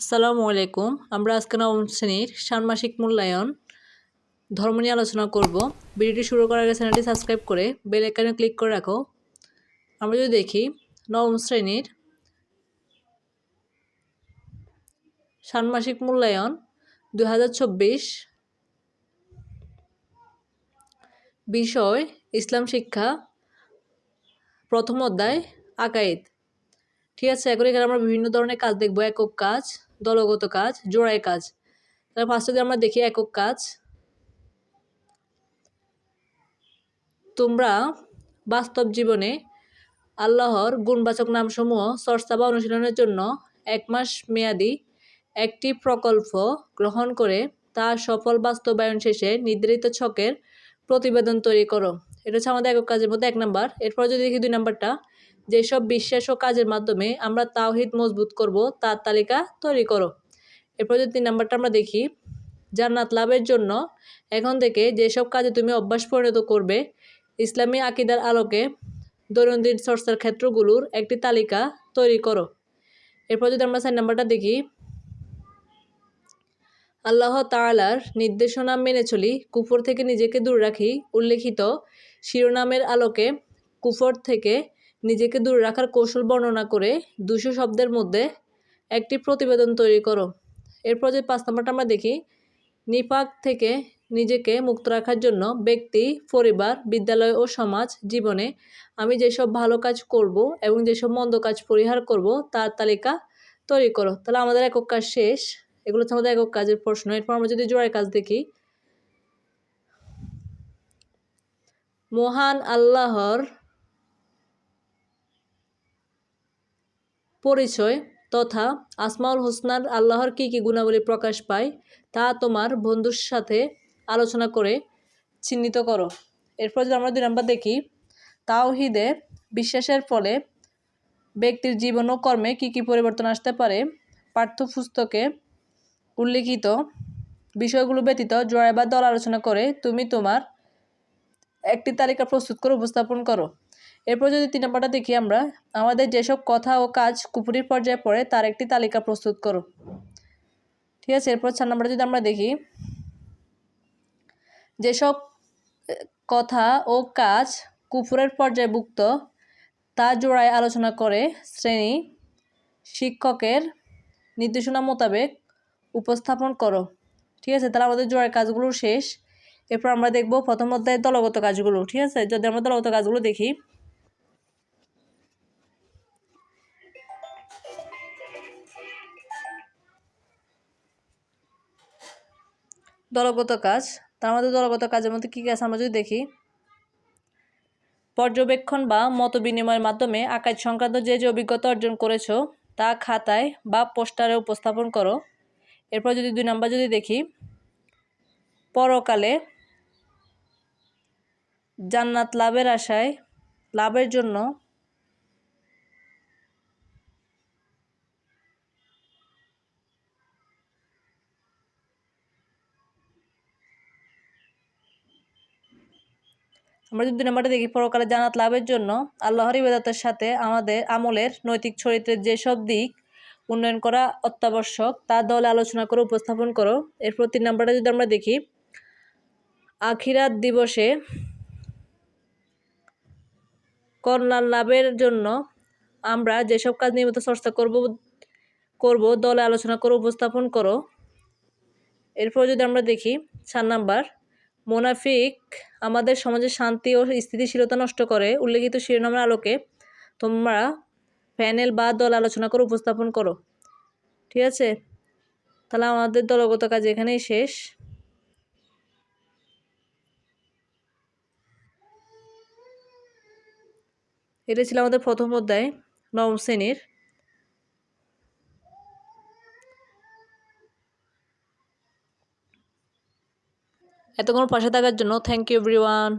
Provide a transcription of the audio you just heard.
আসসালামু আলাইকুম। আমরা আজকে নবম শ্রেণির ষান্মাসিক মূল্যায়ন ধর্ম নিয়ে আলোচনা করব। ভিডিওটি শুরু করার আগে চ্যানেলটি সাবস্ক্রাইব করে বেল আইকনে ক্লিক করে রাখো। আমরা যদি দেখি, নবম শ্রেণির ষান্মাসিক মূল্যায়ন দু হাজার চব্বিশ বিষয়, ইসলাম শিক্ষা, প্রথম অধ্যায় আকাইদ ঠিক আছে, এখন এখানে আমরা বিভিন্ন ধরনের কাজ দেখব। একক কাজ দলগত কাজ, জোড়ায় কাজ। তাহলে ফার্স্টে আমরা দেখি একক কাজ, তোমরা বাস্তব জীবনে আল্লাহর গুণবাচক নামসমূহ চর্চা বা অনুশীলনের জন্য এক মাস মেয়াদি একটি প্রকল্প গ্রহণ করে তা সফল বাস্তবায়ন শেষে নির্ধারিত ছকের প্রতিবেদন তৈরি করো। এটা হচ্ছে আমাদের একক কাজের মধ্যে এক নাম্বার। এরপর যদি দেখি দুই নাম্বারটা যেসব বিশ্বাস ও কাজের মাধ্যমে আমরা তাওহিদ মজবুত করব, তার তালিকা তৈরি করো। এরপর যদি তিন নাম্বারটা আমরা দেখি, জান্নাত লাভের জন্য এখন থেকে যেসব কাজে তুমি অভ্যাস পরিণত করবে, ইসলামী আকিদার আলোকে দৈনন্দিন চর্চার ক্ষেত্রগুলোর একটি তালিকা তৈরি করো। এরপর যদি আমরা সাইন নাম্বারটা দেখি, আল্লাহ তাআলার নির্দেশনা মেনে চলি, কুফর থেকে নিজেকে দূর রাখি, উল্লেখিত শিরোনামের আলোকে কুফর থেকে নিজেকে দূরে রাখার কৌশল বর্ণনা করে দুশো শব্দের মধ্যে একটি প্রতিবেদন তৈরি করো। এরপর যে পাঁচ নম্বরটা আমরা দেখি নিপাক থেকে নিজেকে মুক্ত রাখার জন্য ব্যক্তি, পরিবার, বিদ্যালয় ও সমাজ জীবনে আমি যেসব ভালো কাজ করব এবং যেসব মন্দ কাজ পরিহার করব তার তালিকা তৈরি করো। তাহলে আমাদের একক কাজ শেষ। এগুলো হচ্ছে আমাদের একক কাজের প্রশ্ন। এরপর আমরা যদি জোড়ায় কাজ দেখি, মহান আল্লাহর পরিচয় তথা আসমাউল হোসনার আল্লাহর কী কী গুণাবলী প্রকাশ পায়, তা তোমার বন্ধুর সাথে আলোচনা করে চিহ্নিত করো। এরপর যদি আমরা দুই নম্বর দেখি, তাওহিদে বিশ্বাসের ফলে ব্যক্তির জীবন ও কর্মে কী কী পরিবর্তন আসতে পারে, পাঠ্যপুস্তকে উল্লিখিত বিষয়গুলো ব্যতীত জয় বা দল আলোচনা করে তুমি তোমার একটি তালিকা প্রস্তুত করে উপস্থাপন করো। এরপর যদি তিন নম্বরটা দেখি আমরা, আমাদের যেসব কথা ও কাজ কুপুরির পর্যায়ে পড়ে, তার একটি তালিকা প্রস্তুত করো। ঠিক আছে, এরপর চার নম্বরটা যদি আমরা দেখি, যেসব কথা ও কাজ কুপুরের পর্যায়ভুক্ত তা জোড়ায় আলোচনা করে শ্রেণি শিক্ষকের নির্দেশনা মোতাবেক উপস্থাপন করো। ঠিক আছে, তাহলে আমাদের জোড়ার কাজগুলো শেষ। এরপর আমরা দেখব প্রথম অধ্যায়ের দলগত কাজগুলো। ঠিক আছে, যদি আমরা দলগত কাজগুলো দেখি দলগত কাজ। তার মধ্যে দলগত কাজের মধ্যে কী কী আছে আমরা যদি দেখি, পর্যবেক্ষণ বা মত বিনিময়ের মাধ্যমে আকাশ সংক্রান্ত যে যে অভিজ্ঞতা অর্জন করেছ, তা খাতায় বা পোস্টারে উপস্থাপন করো। এরপর যদি দুই নাম্বার যদি দেখি, পরকালে জান্নাত লাভের আশায়, লাভের জন্য আমরা যদি নাম্বারটা দেখি পরকালে জানাত লাভের জন্য, আল্লাহর ইবাদতের সাথে আমাদের আমলের নৈতিক চরিত্রের যেসব দিক উন্নয়ন করা অত্যাবশ্যক, তা দলে আলোচনা করে, উপস্থাপন করো। এরপর তিন নাম্বারটা যদি আমরা দেখি, আখিরাত দিবসে কল্যাণ লাভের জন্য আমরা যেসব কাজ নিয়মিত চর্চা করব করব, দলে আলোচনা করে, উপস্থাপন করো। এরপর যদি আমরা দেখি, চার নাম্বার মোনাফিক আমাদের সমাজের শান্তি ও স্থিতিশীলতা নষ্ট করে উল্লেখিত শিরোনামের আলোকে তোমরা প্যানেল বা দল আলোচনা করে উপস্থাপন করো। ঠিক আছে? তাহলে আমাদের দলগত কাজ এখানেই শেষ। এটা ছিল আমাদের প্রথম অধ্যায়, নবম শ্রেণির। এতক্ষণ পাশে থাকার জন্য থ্যাংক ইউ এভরিওয়ান